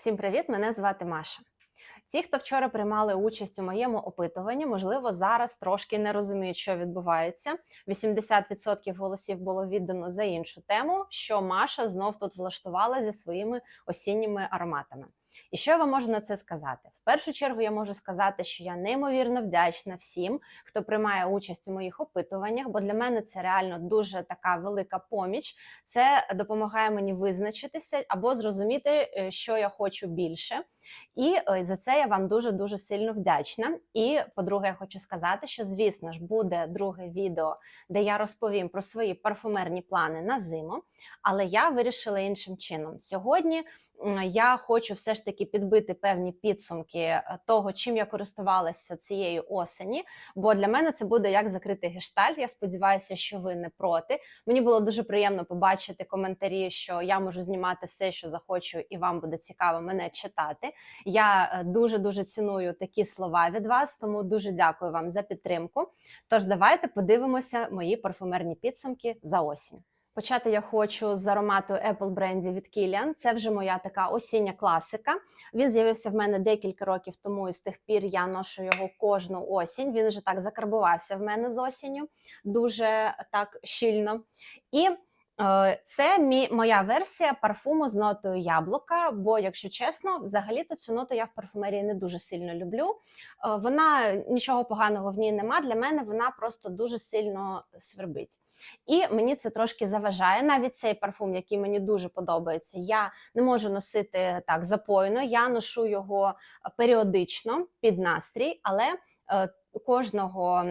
Всім привіт! Мене звати Маша. Ті, хто вчора приймали участь у моєму опитуванні, можливо, зараз трошки не розуміють, що відбувається. 80% голосів було віддано за іншу тему, що Маша знов тут влаштувала зі своїми осінніми ароматами. І що я вам можу на це сказати? В першу чергу я можу сказати, що я неймовірно вдячна всім, хто приймає участь у моїх опитуваннях, бо для мене це реально дуже така велика поміч. Це допомагає мені визначитися або зрозуміти, е, що я хочу більше. І е, за це я вам дуже дуже сильно вдячна. І по-друге, я хочу сказати, що звісно ж буде друге відео, де я розповім про свої парфумерні плани на зиму. Але я вирішила іншим чином. Сьогодні я хочу все ж таки підбити певні підсумки е, того, чим я користувалася цієї осені. Бо для мене це буде як закрити гештальт. Я сподіваюся, що ви не проти. Мені було дуже приємно побачити коментарі, що я можу знімати все, що захочу, і вам буде цікаво мене читати. Я дуже дуже ціную такі слова від вас, тому дуже дякую вам за підтримку. Тож давайте подивимося мої парфумерні підсумки за осінь. Почати я хочу з аромату Apple бренді від Kilian. Це вже моя така осіння класика. Він з'явився в мене декілька років тому, і з тих пір я ношу його кожну осінь. Він вже так закарбувався в мене з осінню, дуже так щільно. І Це мі, моя версія парфуму з нотою яблука. Бо, якщо чесно, взагалі-то цю ноту я в парфумерії не дуже сильно люблю. Е, Вона нічого поганого в ній нема. Для мене вона просто дуже сильно свербить. І мені це трошки заважає. Навіть цей парфум, який мені дуже подобається, я не можу носити так запойно. Я ношу його періодично під настрій, але. Кожного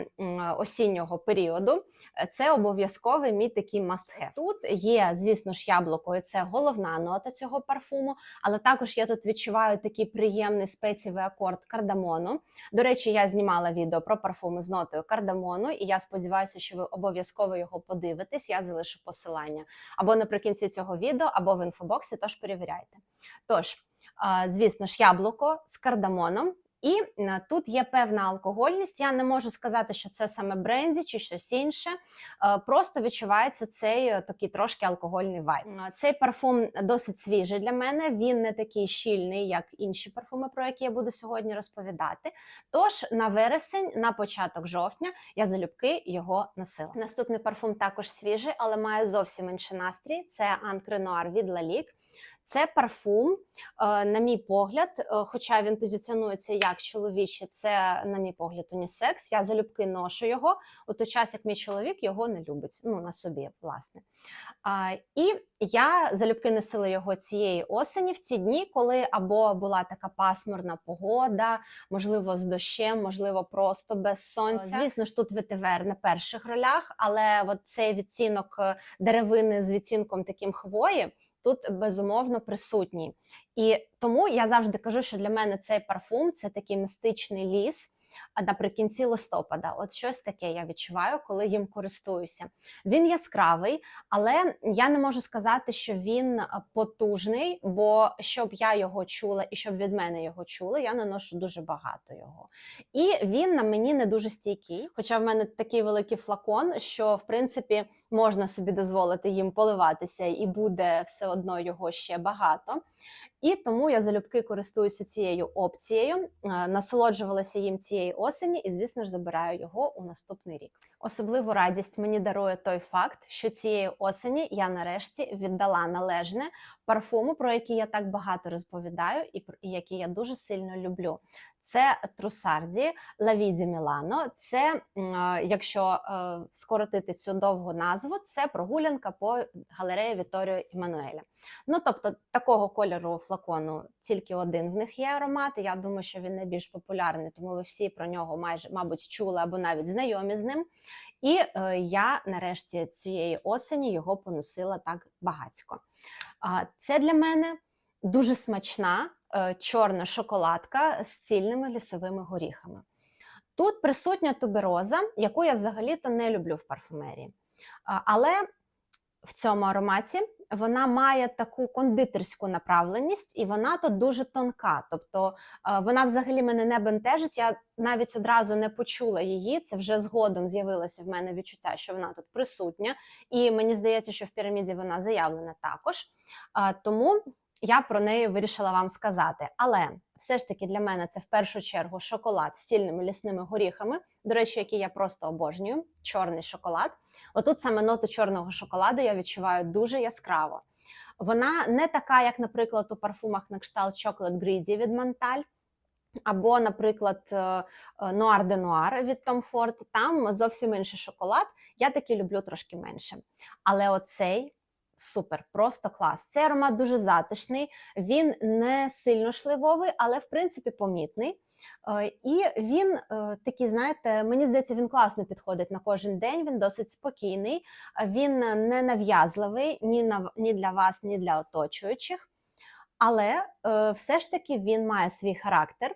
осіннього періоду е, це обов'язковий мій такий must-have. Тут є, звісно ж, яблуко, і це головна нота цього парфуму, але також я тут відчуваю такий приємний спецієвий акорд кардамону. До речі, я знімала відео про парфуми з нотою кардамону, і я сподіваюся, що ви обов'язково його подивитесь. Я залишу посилання або наприкінці цього відео, або в інфобоксі, тож перевіряйте. Тож, звісно ж, яблуко з кардамоном. І е, тут є певна алкогольність. Я не можу сказати, що це саме бренді чи щось інше. Е, Просто відчувається цей е, такий трошки алкогольний вайб. Цей парфум досить свіжий для мене. Він не такий щільний, як інші парфуми, про які я буду сьогодні розповідати. Тож на вересень, на початок жовтня, я залюбки його носила. Наступний парфум також свіжий, але має зовсім інший настрій. Це Анкре Нуар від Лалік. Це парфум, е, на мій погляд, е, хоча він позиціонується як чоловічий, це, на мій погляд, унісекс. Я залюбки ношу його у той час, як мій чоловік його не любить. Ну, на собі, власне. І я залюбки носила його цієї осені в ці дні, коли або була така пасмурна погода, можливо, з дощем, можливо, просто без сонця. Звісно ж, тут ветивер на перших ролях, але от цей відцінок е, деревини з відцінком таким хвої тут безумовно присутній. І тому я завжди кажу, що для мене цей парфум це такий містичний ліс. Наприкінці листопада, от щось таке я відчуваю, коли їм користуюся. Він яскравий, але я не можу сказати, що він потужний, бо щоб я його чула і щоб від мене його чули, я наношу дуже багато його. І він на мені не дуже стійкий. Хоча в мене такий великий флакон, що в принципі можна собі дозволити їм поливатися, і буде все одно його ще багато. І тому я залюбки користуюся цією опцією, е, насолоджувалася їм цієї осені, і, звісно ж, забираю його у наступний рік. Особливу радість мені дарує той факт, що цієї осені я нарешті віддала належне парфуму, про який я так багато розповідаю, і який я дуже сильно люблю. Це Трусарді Лавіді Мілано. Це, е, якщо е, скоротити цю довгу назву, це прогулянка по галереї Віторіо Іммануеля. Ну, тобто, такого кольору флакону тільки один в них є аромат. Я думаю, що він найбільш популярний, тому ви всі про нього майже, мабуть, чули або навіть знайомі з ним. І е, я нарешті цієї осені його поносила так багацько. А, Це для мене дуже смачна чорна шоколадка з цільними лісовими горіхами. Тут присутня тубероза, яку я взагалі-то не люблю в парфумерії. Але в цьому ароматі вона має таку кондитерську направленість, і вона тут дуже тонка. Тобто е, вона взагалі мене не бентежить. Я навіть одразу не почула її. Це вже згодом з'явилося в мене відчуття, що вона тут присутня. І мені здається, що в піраміді вона заявлена також. Тому я про неї вирішила вам сказати. Але все ж таки для мене це в першу чергу шоколад з стільними лісними горіхами, до речі, який я просто обожнюю. Чорний шоколад. Отут саме ноту чорного шоколаду я відчуваю дуже яскраво. Вона не така, як, наприклад, у парфумах на кшталт Chocolate Greedy від Монталь. Або, наприклад, Noir de Noir від Tom Ford. Там зовсім інший шоколад. Я таки люблю трошки менше. Але оцей супер, просто клас. Цей аромат дуже затишний, він не сильно шливовий, але в принципі помітний. Е, І він е, такий, знаєте, мені здається, він класно підходить на кожен день. Він досить спокійний, він не нав'язливий ні на ні для вас, ні для оточуючих. Але е, все ж таки він має свій характер.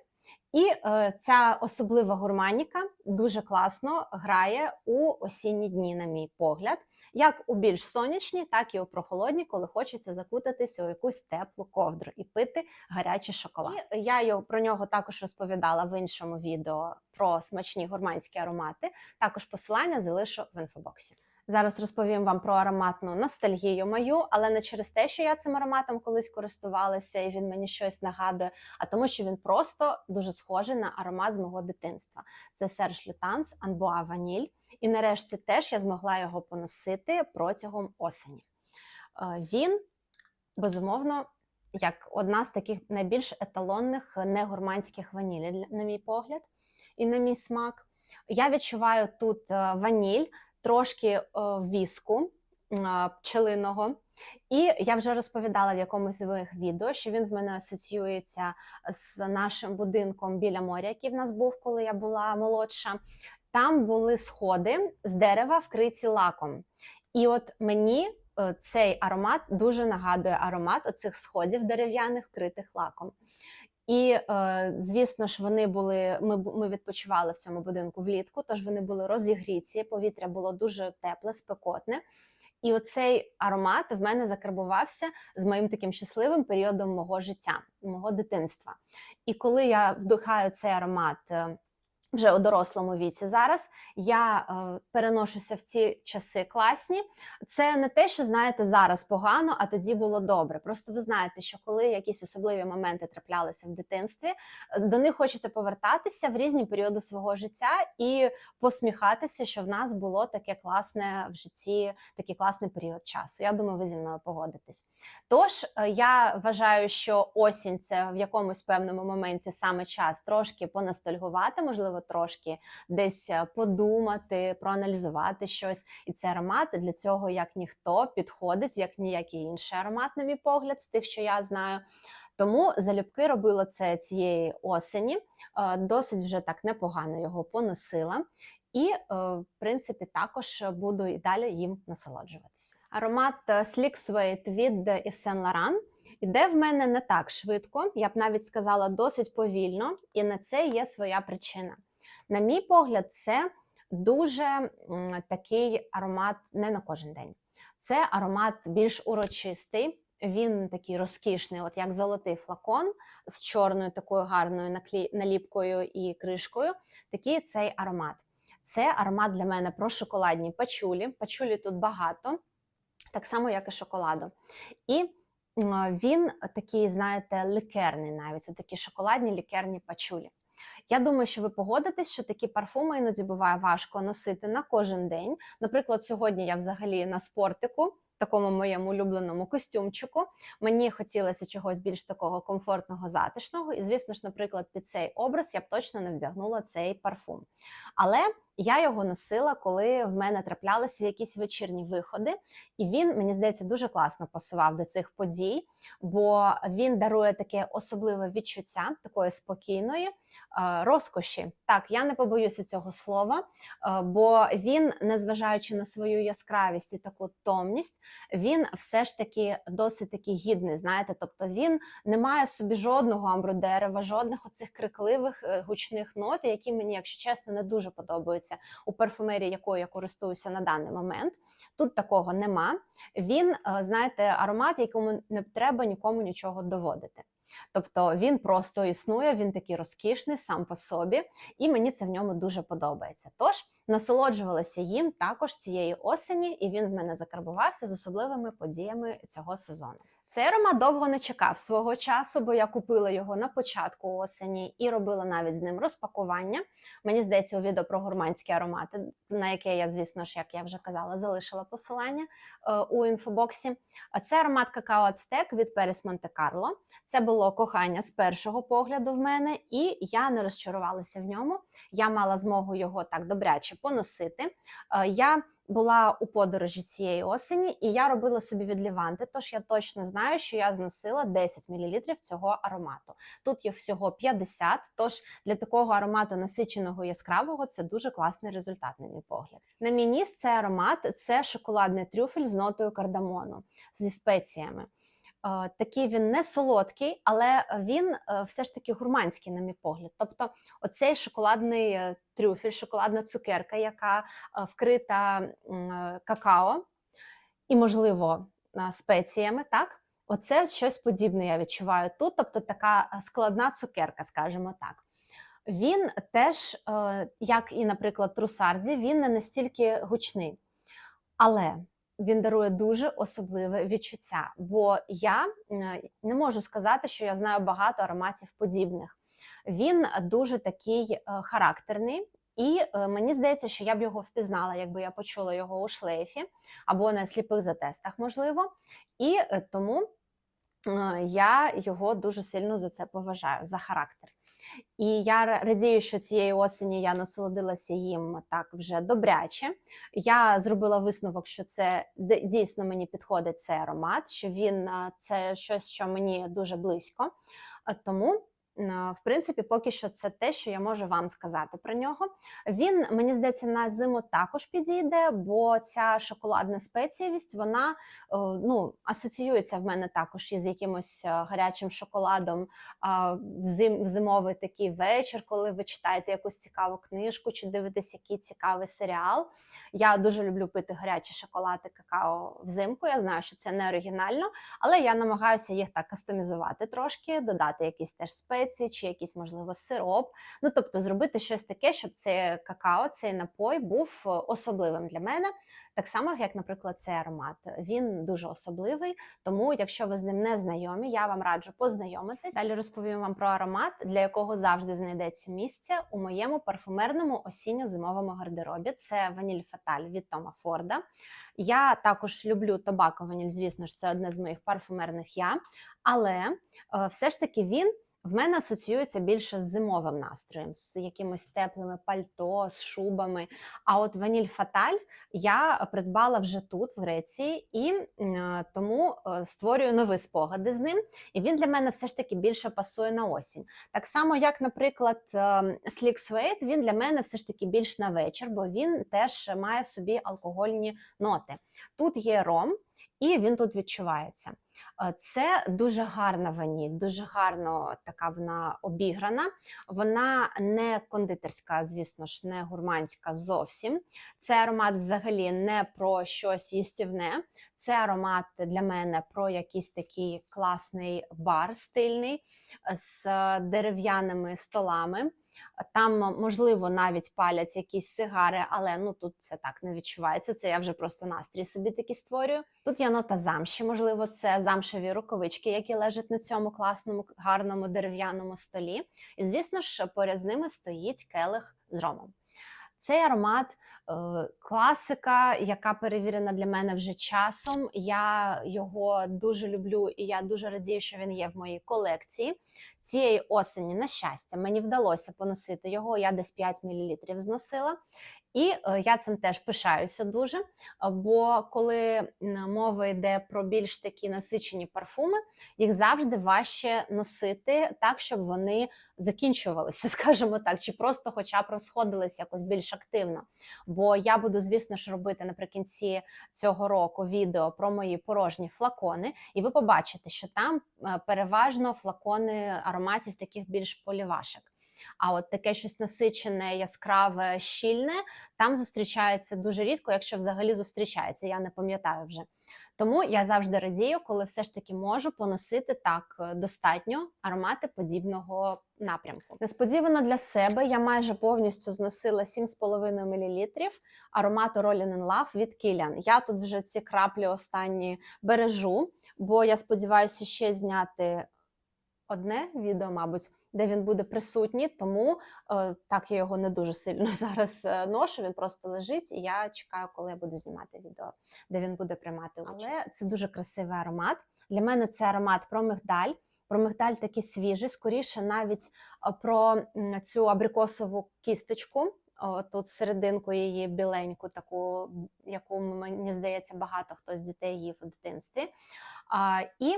І е, ця особлива гурманіка дуже класно грає у осінні дні, на мій погляд, як у більш сонячні, так і у прохолодні, коли хочеться закутатися у якусь теплу ковдру і пити гарячий шоколад. І я його про нього також розповідала в іншому відео про смачні гурманські аромати. Також посилання залишу в інфобоксі. Зараз розповім вам про ароматну ностальгію мою, але не через те, що я цим ароматом колись користувалася і він мені щось нагадує, а тому, що він просто дуже схожий на аромат з мого дитинства. Це Серж Лютанс Анбуа Ваніль. І нарешті теж я змогла його поносити протягом осені. Е, він, безумовно, як одна з таких найбільш еталонних негурманських ванілі, на мій погляд, і на мій смак. Я відчуваю тут е, ваніль трошки е, віску пчелиного. І я вже розповідала в якомусь своїх відео, що він в мене асоціюється з нашим будинком біля моря, який в нас був, коли я була молодша. Там були сходи з дерева вкриті лаком. І от мені е, цей аромат дуже нагадує аромат оцих сходів дерев'яних вкритих лаком. І, е, звісно ж, вони були. Ми ми відпочивали в цьому будинку влітку, тож вони були розігріті, повітря було дуже тепле, спекотне. І оцей аромат в мене закарбувався з моїм таким щасливим періодом мого життя, мого дитинства. І коли я вдихаю цей аромат е, вже у дорослому віці зараз я е, переношуся в ці часи класні. Це не те, що знаєте, зараз погано, а тоді було добре. Просто ви знаєте, що коли якісь особливі моменти траплялися в дитинстві, е, до них хочеться повертатися в різні періоди свого життя і посміхатися, що в нас було таке класне в житті, такий класний період часу. Я думаю, ви зі мною погодитесь. Тож е, я вважаю, що осінь це в якомусь певному моменті саме час трошки понастальгувати, можливо трошки десь е, подумати, проаналізувати щось. І цей аромат для цього як ніхто підходить, як ніякий інший аромат, на мій погляд, з тих, що я знаю. Тому залюбки робила це цієї осені, е, досить вже так непогано його поносила. І, е, в принципі, також буду і далі їм насолоджуватися. Аромат Sleek Suede від Yves Saint Laurent іде в мене не так швидко, я б навіть сказала, досить повільно, і на це є своя причина. На мій погляд, це дуже такий аромат не на кожен день. Це аромат більш урочистий. Він такий розкішний, от як золотий флакон з чорною такою гарною наліпкою і кришкою. Такий цей аромат. Це аромат для мене про шоколадні пачулі. Пачулі тут багато, так само, як і шоколаду. І він такий, знаєте, лікерний навіть, такі шоколадні лікерні пачулі. Я думаю, що ви погодитесь, що такі парфуми іноді буває важко носити на кожен день. Наприклад, сьогодні я взагалі на спортику. Такому моєму улюбленому костюмчику мені хотілося чогось більш такого комфортного, затишного, і, звісно ж, наприклад, під цей образ я б точно не вдягнула цей парфум. Але я його носила, коли в мене траплялися якісь вечірні виходи, і він, мені здається, дуже класно пасував до цих подій, бо він дарує таке особливе відчуття такої спокійної е, розкоші. Так, я не побоюся цього слова, е, бо він, незважаючи на свою яскравість і таку томність, він все ж таки досить таки гідний. Знаєте, тобто він не має собі жодного амбродерева, жодних оцих крикливих е, гучних нот, які мені, якщо чесно, не дуже подобаються використовується у парфумерії, якою я користуюся на даний момент. Тут такого нема. Він, е, знаєте, аромат, якому не треба нікому нічого доводити. Тобто він просто існує, він такий розкішний сам по собі, і мені це в ньому дуже подобається. Тож насолоджувалася їм також цієї осені, і він в мене закарбувався з особливими подіями цього сезону. Цей аромат довго не чекав свого часу, бо я купила його на початку осені і робила навіть з ним розпакування. Мені здається, у відео про гурманські аромати, на яке я, звісно ж, як я вже казала, залишила посилання е, у інфобоксі. Це аромат какао Ацтек від Перес Монте Карло. Це було кохання з першого погляду в мене, і я не розчарувалася в ньому. Я мала змогу його так добряче поносити. Е, Я була у подорожі цієї осені, і я робила собі відліванти, тож я точно знаю, що я зносила 10 мл цього аромату. Тут є всього 50, тож для такого аромату насиченого яскравого це дуже класний результат, на мій погляд. На мій ніс цей аромат це шоколадний трюфель з нотою кардамону зі спеціями. Е, Такий він не солодкий, але він е, все ж таки гурманський, на мій погляд. Тобто, оцей шоколадний е, трюфель, шоколадна цукерка, яка вкрита какао і, можливо, спеціями, так? Оце щось подібне я відчуваю тут, тобто така складна цукерка, скажімо так. Він теж, як і, наприклад, Трусарді, він не настільки гучний. Але він дарує дуже особливе відчуття, бо я не можу сказати, що я знаю багато ароматів подібних. Він дуже такий е, характерний, і е, мені здається, що я б його впізнала, якби я почула його у шлейфі або на сліпих затестах, можливо. І е, тому я його дуже сильно за це поважаю, за характер. І я радію, що цієї осені я насолодилася їм так вже добряче. Я зробила висновок, що це дійсно мені підходить цей аромат, що він це щось, що мені дуже близько. Тому, м, в принципі, поки що це те, що я можу вам сказати про нього. Він, мені здається, на зиму також підійде, бо ця шоколадна спецієвість, вона е, ну, асоціюється в мене також із якимось е, гарячим шоколадом в, зим, в зимовий такий вечір, коли ви читаєте якусь цікаву книжку чи дивитесь який цікавий серіал. Я дуже люблю пити гарячі шоколади какао взимку. Я знаю, що це не оригінально, але я намагаюся їх так кастомізувати трошки, додати якісь теж спеції чи якийсь, можливо, сироп. Ну тобто зробити щось таке, щоб цей какао, цей напой був е, особливим для мене. Так само, як, наприклад, цей аромат. Він дуже особливий, тому, якщо ви з ним не знайомі, я вам раджу познайомитись. Далі розповім вам про аромат, для якого завжди знайдеться місце у моєму парфумерному осінньо-зимовому гардеробі. Це ваніль Фаталь від Тома Форда. Я також люблю табако ваніль, звісно ж, це одне з моїх парфумерних я, але е, все ж таки він. В мене асоціюється більше з зимовим настроєм, з якимось теплими пальто, з шубами. А от ваніль Фаталь я придбала вже тут, в Греції, і е, тому е, створюю нові спогади з ним. І він для мене все ж таки більше пасує на осінь. Так само, як, наприклад, е, Sleek Suede, він для мене все ж таки більш на вечір, бо він теж має в собі алкогольні ноти. Тут є ром. І він тут відчувається. Е, Це дуже гарна ваніль, дуже гарно така вона обіграна. Вона не кондитерська, звісно ж, не гурманська зовсім. Цей аромат взагалі не про щось їстівне. Це аромат для мене про якийсь такий класний бар стильний з дерев'яними столами. Там, можливо, навіть палять якісь сигари, але ну тут це так не відчувається. Це я вже просто настрій собі такий створюю. Тут є нота замші, можливо, це замшеві рукавички, які лежать на цьому класному, гарному дерев'яному столі. І, звісно ж, поряд з ними стоїть келих з ромом. Цей аромат класика, яка перевірена для мене вже часом. Я його дуже люблю і я дуже радію, що він є в моїй колекції. Цієї осені, на щастя, мені вдалося поносити його. Я десь 5 мл зносила. І е, я цим теж пишаюся дуже. е, Бо коли мова йде про більш такі насичені парфуми, їх завжди важче носити так, щоб вони закінчувалися, скажімо так, чи просто хоча б розходилися якось більш активно. Бо я буду, звісно ж, робити наприкінці цього року відео про мої порожні флакони, і ви побачите, що там е, переважно флакони ароматів таких більш полівашок. А от таке щось насичене, яскраве, щільне там зустрічається дуже рідко, якщо взагалі зустрічається, я не пам'ятаю вже. Тому я завжди радію, коли все ж таки можу поносити так е, достатньо аромати подібного напрямку. Несподівано для себе я майже повністю зносила 7,5 мл аромату Rolling in Love від Kilian. Я тут вже ці краплі останні бережу. бо я сподіваюся ще зняти одне відео, мабуть, де він буде присутній, тому е, так я його не дуже сильно зараз е, ношу. Він просто лежить, і я чекаю, коли я буду знімати відео, де він буде приймати участь. Але це дуже красивий аромат. Для мене це аромат про мигдаль. Про мигдаль такий свіжий, скоріше навіть е, про цю абрикосову кісточку. О, Тут серединку її біленьку, таку, яку мені здається, багато хто з дітей їв у дитинстві. А, і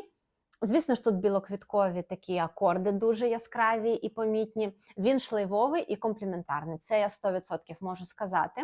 Звісно ж, тут білоквіткові такі акорди дуже яскраві і помітні. Він шливовий і компліментарний. Це я 100% можу сказати.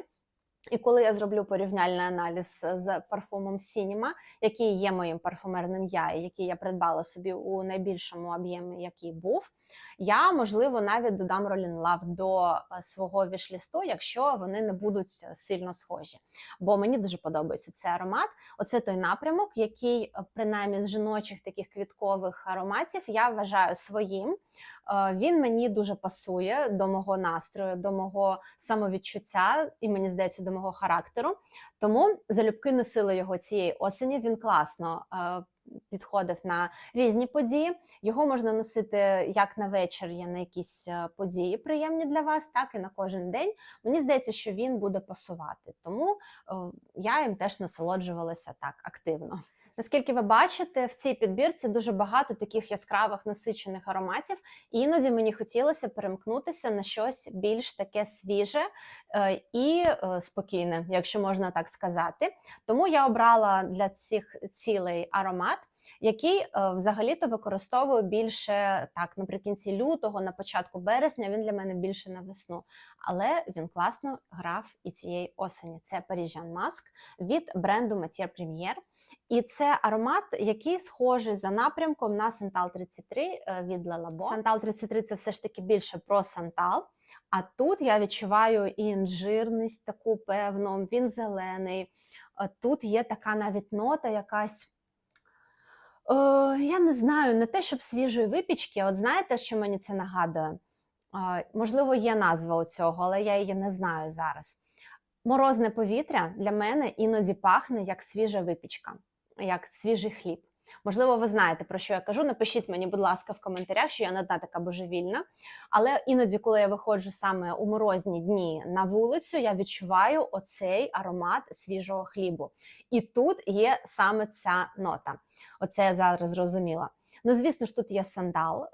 І коли я зроблю порівняльний аналіз з парфумом Сініма, який є моїм парфумерним я, і який я придбала собі у найбільшому об'ємі, який був, я можливо навіть додам Rolling Love до е, свого вішлісту, якщо вони не будуть сильно схожі. Бо мені дуже подобається цей аромат. Оце той напрямок, який, е, принаймні з жіночих таких квіткових ароматів, я вважаю своїм. Е, Він мені дуже пасує до мого настрою, до мого самовідчуття, і мені здається, до мого характеру. Тому залюбки носила його цієї осені. Він класно е, підходив на різні події. Його можна носити як на вечір, є на якісь е, події приємні для вас, так і на кожен день. Мені здається, що він буде пасувати. Тому е, я їм теж насолоджувалася так активно. Наскільки ви бачите, в цій підбірці дуже багато таких яскравих насичених ароматів, іноді мені хотілося перемкнутися на щось більш таке свіже е, і е, спокійне, якщо можна так сказати. Тому я обрала для цих цілей аромат. Який е, взагалі-то використовую більше так наприкінці лютого, на початку березня. Він для мене більше на весну, але він класно грав і цієї осені. Це Parisian Mask від бренду Matière Première. І це аромат, який схожий за напрямком на Santal 33 е, від Labo. Santal 33 це все ж таки більше про Santal. А тут я відчуваю і інжирність таку певну, він зелений. Е, Тут є така навіть нота, якась. Е, я не знаю, не те, щоб свіжої випічки. От знаєте, що мені це нагадує? О, Можливо, є назва у цього, але я її не знаю зараз. Морозне повітря для мене іноді пахне як свіжа випічка, як свіжий хліб. Можливо, ви знаєте, про що я кажу. Напишіть мені, будь ласка, в коментарях, що я не одна така божевільна. Але іноді, коли я виходжу саме у морозні дні на вулицю, я відчуваю оцей аромат свіжого хлібу. І тут є саме ця нота. Оце я зараз зрозуміла. Ну, звісно ж, тут є сандал, е,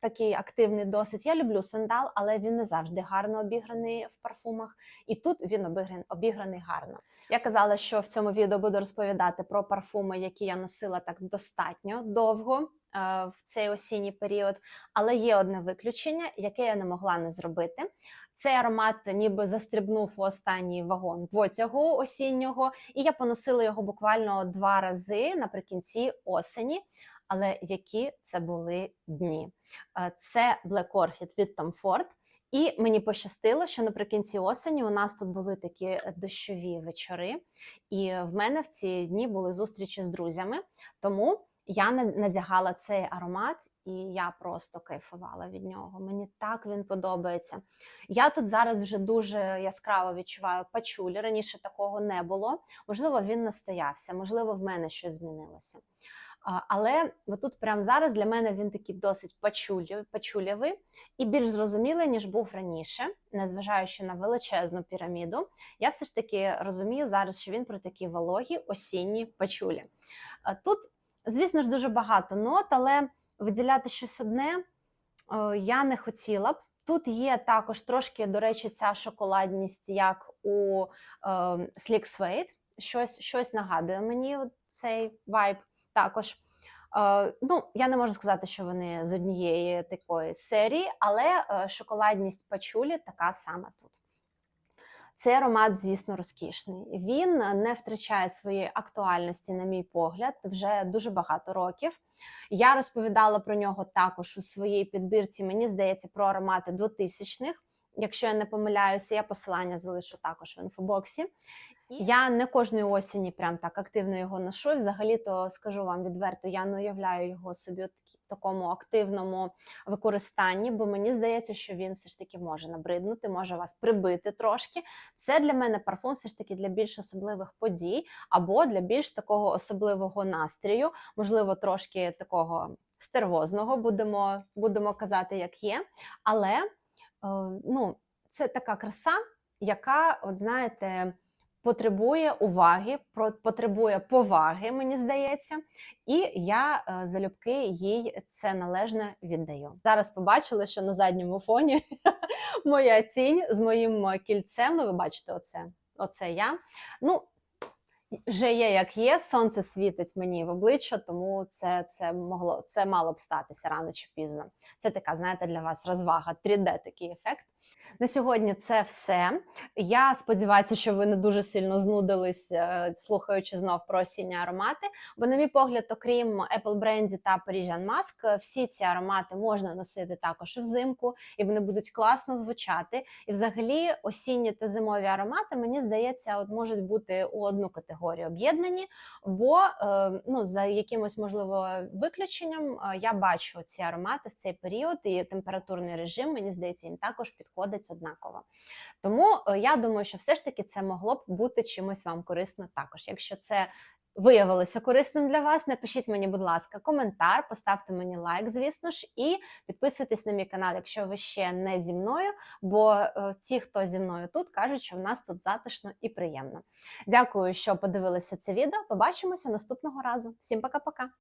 такий активний досить. Я люблю сандал, але він не завжди гарно обіграний в парфумах. І тут він обіграний, обіграний гарно. Я казала, що в цьому відео буду розповідати про парфуми, які я носила так достатньо довго е, в цей осінній період. Але є одне виключення, яке я не могла не зробити. Цей аромат ніби застрибнув у останній вагон потягу осіннього, і я поносила його буквально два рази наприкінці осені. Але які це були дні? Е, Це Black Orchid від Tom Ford. І мені пощастило, що наприкінці осені у нас тут були такі дощові вечори, і в мене в ці дні були зустрічі з друзями. Тому я на- надягала цей аромат, і я просто кайфувала від нього. Мені так він подобається. Я тут зараз вже дуже яскраво відчуваю пачулі. Раніше такого не було. Можливо, він настоявся, можливо, в мене щось змінилося. Але тут прямо зараз для мене він такий досить пачулявий і більш зрозумілий, ніж був раніше, незважаючи на величезну піраміду. Я все ж таки розумію зараз, що він про такі вологі осінні пачулі. Тут, звісно ж, дуже багато нот, але виділяти щось одне я не хотіла б. Тут є також трошки, до речі, ця шоколадність, як у е, Sleek Suede. Щось, щось нагадує мені цей вайб також. Е, ну, я не можу сказати, що вони з однієї такої серії, але е, шоколадність пачулі така сама тут. Цей аромат, звісно, розкішний. Він не втрачає своєї актуальності, на мій погляд, вже дуже багато років. Я розповідала про нього також у своїй підбірці. Мені здається, про аромати 2000-х. Якщо я не помиляюся, я посилання залишу також в інфобоксі. Я не кожної осені прям так активно його ношу. І Взагалі-то скажу вам відверто, я не уявляю його собі в такому активному використанні, бо мені здається, що він все ж таки може набриднути, може вас прибити трошки. Це для мене парфум все ж таки для більш особливих подій або для більш такого особливого настрію, можливо, трошки такого стервозного, будемо, будемо казати, як є. Але е, ну, це така краса, яка, от знаєте, потребує уваги, потребує поваги, мені здається, і я е, залюбки їй це належне віддаю. Зараз побачили, що на задньому фоні моя тінь з моїм е, кільцем. Ну, ви бачите, оце, оце я. Ну, вже є як є, сонце світить мені в обличчя, тому це, це могло це мало б статися рано чи пізно. Це така, знаєте, для вас розвага, 3D такий ефект. На сьогодні це все. Я сподіваюся, що ви не дуже сильно знудились, е, слухаючи знов про осінні аромати. Бо, на мій погляд, окрім Apple Brandy та Parisian Mask, е, всі ці аромати можна носити також і взимку, і вони будуть класно звучати. І, взагалі, осінні та зимові аромати, мені здається, от можуть бути у одну категорію об'єднані, бо е, ну, за якимось можливо виключенням я бачу ці аромати в цей період, і температурний режим, мені здається, їм також підходить однаково. Тому е, я думаю, що все ж таки це могло б бути чимось вам корисно також. Якщо це виявилося корисним для вас, напишіть мені, будь ласка, коментар, поставте мені лайк, звісно ж, і підписуйтесь на мій канал, якщо ви ще не зі мною, бо е, ті, хто зі мною тут, кажуть, що в нас тут затишно і приємно. Дякую, що подивилися це відео. Побачимося наступного разу. Всім пока-пока.